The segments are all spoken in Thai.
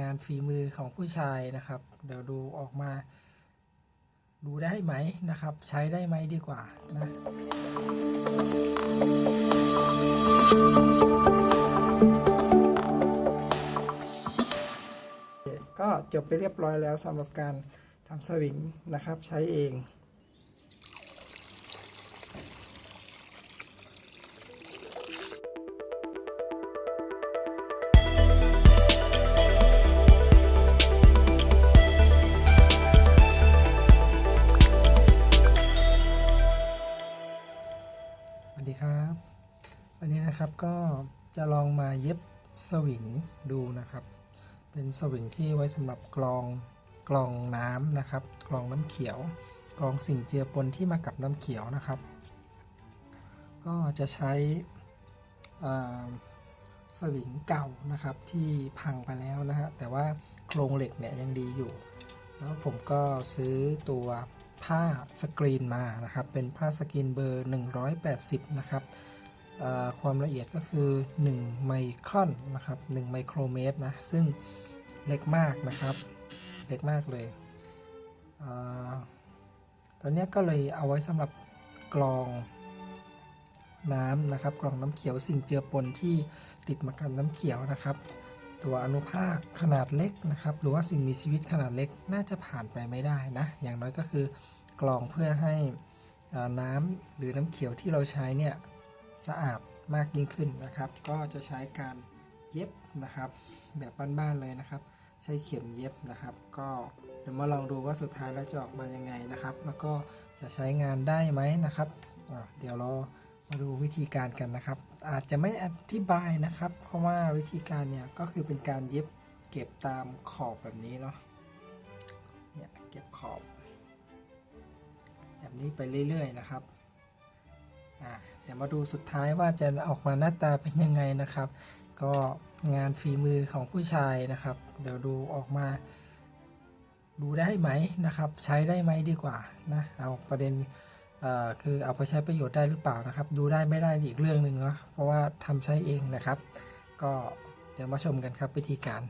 งานฝีมือของผู้ชายนะครับ เดี๋ยวดูออกมา ดูได้ไหมนะครับ ใช้ได้ไหมดีกว่านะก็จบไปเรียบร้อยแล้วสำหรับการทำสวิงนะครับ ใช้เอง สวัสดีครับ วันนี้นะครับก็จะลองมาเย็บสวิงดูนะครับ เป็นสวิงที่ไว้สำหรับกรองกรองน้ำนะครับกรองน้ำเขียวกรองสิ่งเจือปนที่มากับน้ำเขียวนะครับ ก็จะใช้สวิงเก่านะครับที่พังไปแล้วนะฮะแต่ว่าโครงเหล็กเนี่ยยังดีอยู่ แล้วผมก็ซื้อตัว ผ้าสกรีนมานะครับ เป็นผ้าสกรีนเบอร์ 180 นะครับความละเอียดก็คือ 1 ไมครอนนะครับ 1 ไมโครเมตรนะ ซึ่งเล็กมากนะครับ เล็กมากเลยเออตอนเนี้ยก็เลยเอาไว้สำหรับกรองน้ำนะครับ กรองน้ำเขียวสิ่งเจือปนที่ติดมากับน้ำเขียวนะครับ ตัวอนุภาคขนาดเล็กนะครับ หรือว่าสิ่งมีชีวิตขนาดเล็กน่าจะผ่านไปไม่ได้นะ อย่างน้อยก็คือกรองเพื่อให้น้ำหรือน้ำเขียวที่เราใช้เนี่ยสะอาดมากยิ่งขึ้นนะครับ ก็จะใช้การเย็บนะครับ แบบบ้านๆเลยนะครับ ใช้เข็มเย็บนะครับ ก็เดี๋ยวมาลองดูว่าสุดท้ายแล้วจะออกมายังไงนะครับ แล้วก็จะใช้งานได้ไหมนะครับเดี๋ยวเรา มาดูวิธีการกันนะครับ อาจจะไม่อธิบายนะครับ เพราะว่าวิธีการเนี่ยก็คือเป็นการเย็บเก็บตามขอบแบบนี้เนาะเนี่ยเก็บขอบ แบบนี้ไปเรื่อยๆนะครับอะเดี๋ยวมาดูสุดท้ายว่าจะออกมาหน้าตาเป็นยังไงนะครับ ก็งานฝีมือของผู้ชายนะครับ เดี๋ยวดูออกมา ดูได้ไหมนะครับ ใช้ได้ไหมดีกว่านะเอาประเด็น คือเอาไปใช้ประโยชน์ได้หรือเปล่านะครับ ดูได้ไม่ได้อีกเรื่องหนึ่งเนาะเพราะว่าทำใช้เองนะครับ ก็เดี๋ยวมาชมกันครับวิธีการ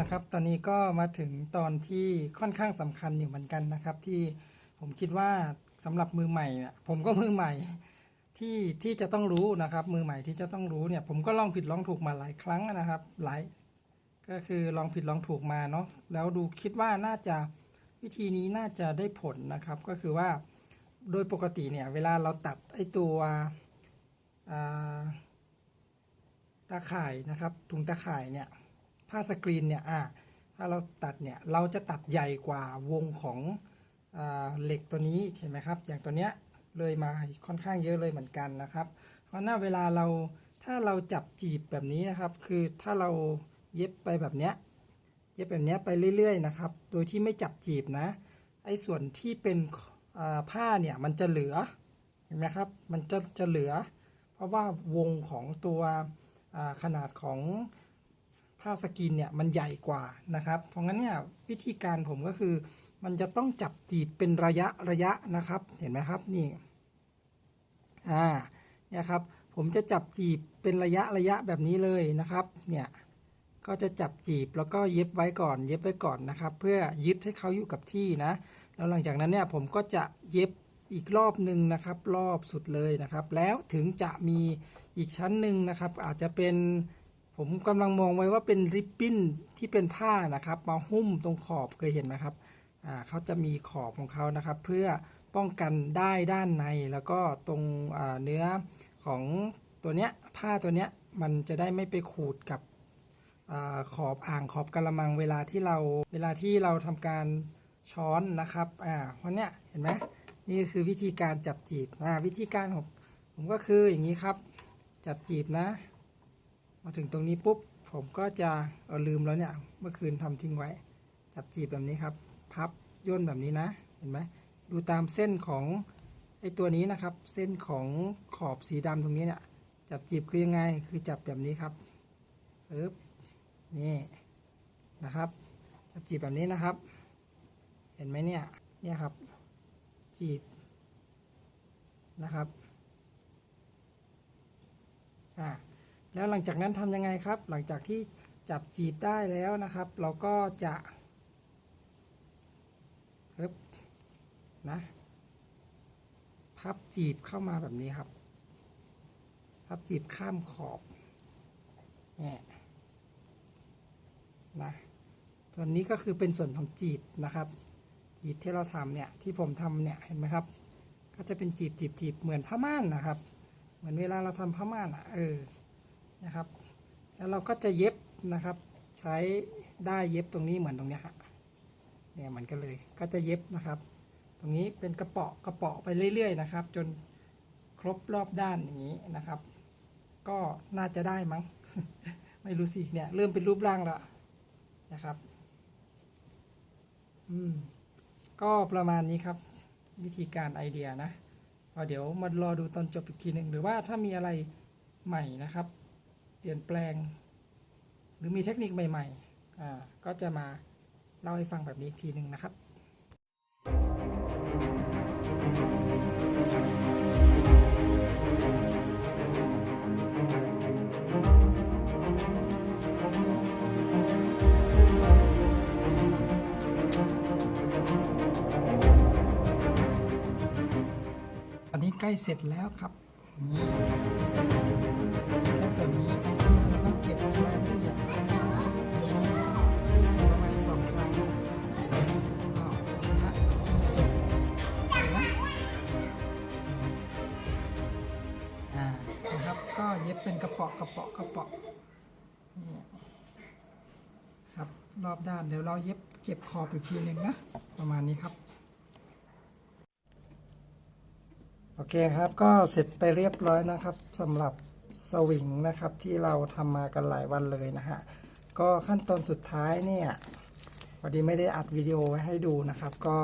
นะครับ ตอนนี้ก็มาถึงตอนที่ค่อนข้างสำคัญอยู่เหมือนกันนะครับ ที่ผมคิดว่าสำหรับมือใหม่เนี่ยผมก็มือใหม่ที่ที่จะต้องรู้นะครับ มือใหม่ที่จะต้องรู้เนี่ย ผมก็ลองผิดลองถูกมาหลายครั้งนะครับ หลายก็คือลองผิดลองถูกมาเนาะแล้วดูคิดว่าน่าจะวิธีนี้น่าจะได้ผลนะครับ ก็คือว่าโดยปกติเนี่ย เวลาเราตัดไอ้ตัวตาข่ายนะครับถุงตาข่ายเนี่ย ผ้าสกรีนเนี่ยอะถ้าเราตัดเนี่ยเราจะตัดใหญ่กว่าวงของอเหล็กตัวนี้ใช่ไหมครับ อย่างตัวเนี้ยเลยมาค่อนข้างเยอะเลยเหมือนกันนะครับ เพราะหน้าเวลาเราถ้าเราจับจีบแบบนี้นะครับ คือถ้าเราเย็บไปแบบเนี้ยเย็บแบบเนี้ยไปเรื่อยๆนะครับ โดยที่ไม่จับจีบนะ ไอ้ส่วนที่เป็นผ้าเนี่ยมันจะเหลือเห็นไหมครับ มันจะจะเหลือ เพราะว่าวงของตัวขนาดของ ผ้าสกินเนี่ยมันใหญ่กว่านะครับ เพราะงั้นเนี่ยวิธีการผมก็คือ มันจะต้องจับจีบเป็นระยะระยะนะครับ เห็นไหมครับนี่อ่าเนี่ยครับผมจะจับจีบเป็นระยะระยะแบบนี้เลยนะครับ เนี่ยก็จะจับจีบแล้วก็เย็บไว้ก่อน เย็บไว้ก่อนนะครับ เพื่อยึดให้เขาอยู่กับที่นะ แล้วหลังจากนั้นเนี่ยผมก็จะเย็บอีกรอบหนึ่งนะครับ รอบสุดเลยนะครับ แล้วถึงจะมีอีกชั้นหนึ่งนะครับ อาจจะเป็น ผมกำลังมองไว้ว่าเป็นริบบิ้นที่เป็นผ้านะครับ มาหุ้มตรงขอบเคยเห็นไหมครับอ่าเขาจะมีขอบของเขานะครับ เพื่อป้องกันได้ด้านในแล้วก็ตรงเนื้อของตัวเนี้ยผ้าตัวเนี้ยมันจะได้ไม่ไปขูดกับอขอบอ่างขอบกระมังเวลาที่เราเวลาที่เราทำการช้อนนะครับอ่าเพราะเนี้ยเห็นไหมนี่คือวิธีการจับจีบอ่าวิธีการของผมก็คืออย่างนี้ครับ จับจีบนะ มาถึงตรงนี้ปุ๊บผมก็จะเอาลืมแล้วเนี่ยเมื่อคืนทำทิ้งไว้ จับจีบแบบนี้ครับ พับย่นแบบนี้นะเห็นไหมดูตามเส้นของไอตัวนี้นะครับ เส้นของขอบสีดำตรงนี้เนี่ยจับจีบคือยังไงคือจับแบบนี้ครับปึ๊บนี่นะครับ จับจีบแบบนี้นะครับ เห็นไหมเนี่ยเนี่ยครับ จีบนะครับอ่า แล้วหลังจากนั้นทำยังไงครับ หลังจากที่จับจีบได้แล้วนะครับ เราก็จะึบนะ พับจีบเข้ามาแบบนี้ครับ พับจีบข้ามขอบเนี่ยนะส่วนนี้ก็คือเป็นส่วนของจีบนะครับ จีบที่เราทำเนี่ยที่ผมทำเนี่ยเห็นไหมครับ ก็จะเป็นจีบจีบจีบเหมือนผ้าม่านนะครับ เหมือนเวลาเราทำผ้าม่านอะเออ นะครับ แล้วเราก็จะเย็บนะครับ ใช้ได้เย็บตรงนี้เหมือนตรงเนี้ยฮะเนี่ยเหมือนกันเลยก็จะเย็บนะครับ ตรงนี้เป็นกระเปาะกระเปาะไปเรื่อยๆนะครับ จนครบรอบด้านอย่างนี้นะครับ ก็น่าจะได้มั้ง ไม่รู้สิเนี่ยเริ่มเป็นรูปร่างแล้วนะครับอืมก็ประมาณนี้ครับ วิธีการไอเดียนะเดี๋ยวมารอดูตอนจบอีกทีหนึ่งหรือว่าถ้ามีอะไรใหม่นะครับ เปลี่ยนแปลง หรือมีเทคนิคใหม่ๆ ก็จะมาเล่าให้ฟังแบบนี้อีกทีหนึ่งนะครับอันนี้ใกล้เสร็จแล้วครับนี่แค่ส่วนนี้ ก็บรายละเอียดประมาณสองครั้งอ้าวนะเห็นไหมอ่านะครับ ก็เย็บเป็นกระเปาะกระเปาะกระเปาะนี่ครับรอบด้านเดี๋ยวเราเย็บเก็บขอบอีกทีหนึ่งนะประมาณนี้ครับโอเคครับก็เสร็จไปเรียบร้อยนะครับสำหรับ สวิงนะครับที่เราทำมากันหลายวันเลยนะฮะก็ขั้นตอนสุดท้ายเนี่ยพอดีไม่ได้อัดวิดีโอไว้ให้ดูนะครับ ก็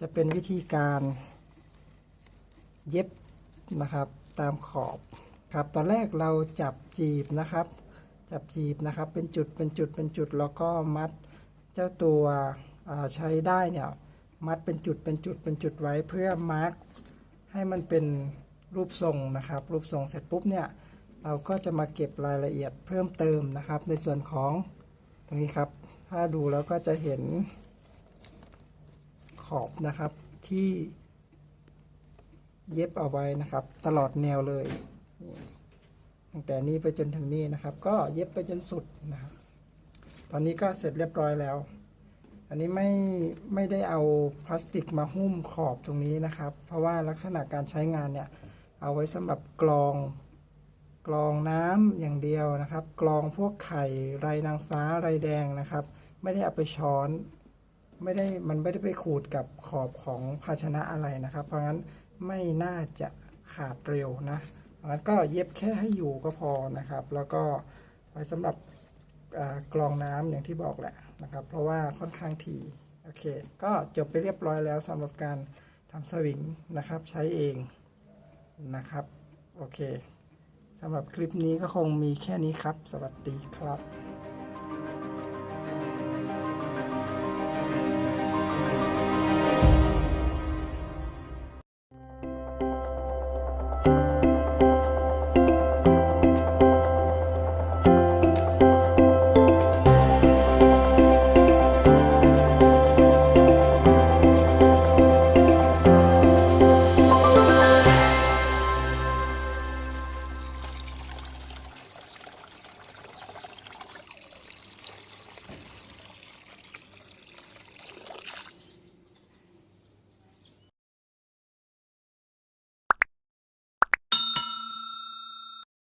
จะเป็นวิธีการเย็บนะครับตามขอบครับตอนแรกเราจับจีบนะครับ จับจีบนะครับเป็นจุดเป็นจุดเป็นจุดแล้วก็มัดเจ้าตัวใช้ได้เนี่ยมัดเป็นจุดเป็นจุดเป็นจุดไว้เพื่อมาร์กให้มันเป็นรูปทรงนะครับ รูปทรงเสร็จปุ๊บเนี่ย เราก็จะมาเก็บรายละเอียดเพิ่มเติมนะครับ ในส่วนของตรงนี้ครับ ถ้าดูแล้วก็จะเห็นขอบนะครับที่เย็บเอาไว้นะครับ ตลอดแนวเลยตั้งแต่นี้ไปจนถึงนี้นะครับ ก็เย็บไปจนสุดนะครับ ตอนนี้ก็เสร็จเรียบร้อยแล้ว อันนี้ไม่ไม่ได้เอาพลาสติกมาหุ้มขอบตรงนี้นะครับ เพราะว่าลักษณะการใช้งานเนี่ย เอาไว้สำหรับกรอง กรองน้ำอย่างเดียวนะครับ กรองพวกไข่ไรนางฟ้าไรแดงนะครับ ไม่ได้เอาไปช้อน ไม่ได้มันไม่ได้ไปขูดกับขอบของภาชนะอะไรนะครับ เพราะงั้นไม่น่าจะขาดเร็วนะงั้นก็เย็บแค่ให้อยู่ก็พอนะครับ แล้วก็ไว้สำหรับกรองน้ำอย่างที่บอกแหละนะครับ เพราะว่าค่อนข้างถี่โอเค ก็จบไปเรียบร้อยแล้วสำหรับการทำสวิงนะครับ ใช้เองนะครับ โอเค สำหรับคลิปนี้ก็คงมีแค่นี้ครับ สวัสดีครับ